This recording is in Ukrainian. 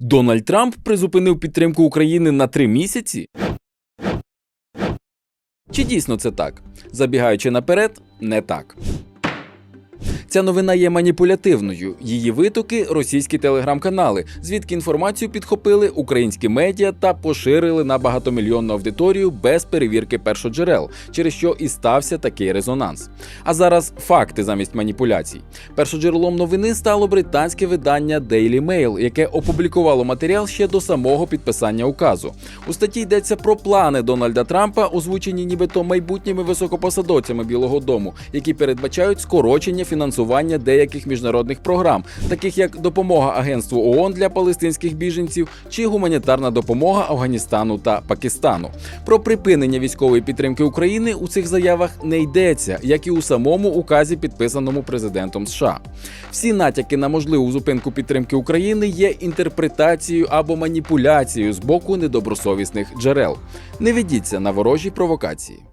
Дональд Трамп призупинив підтримку України на три місяці? Чи дійсно це так? Забігаючи наперед, не так. Ця новина є маніпулятивною. Її витоки російські телеграм-канали, звідки інформацію підхопили українські медіа та поширили на багатомільйонну аудиторію без перевірки першоджерел, через що і стався такий резонанс. А зараз факти замість маніпуляцій. Першоджерелом новини стало британське видання Daily Mail, яке опублікувало матеріал ще до самого підписання указу. У статті йдеться про плани Дональда Трампа, озвучені нібито майбутніми високопосадовцями Білого Дому, які передбачають скорочення фінансування деяких міжнародних програм, таких як допомога агентству ООН для палестинських біженців чи гуманітарна допомога Афганістану та Пакистану. Про припинення військової підтримки України у цих заявах не йдеться, як і у самому указі, підписаному президентом США. Всі натяки на можливу зупинку підтримки України є інтерпретацією або маніпуляцією з боку недобросовісних джерел. Не ведіться на ворожі провокації.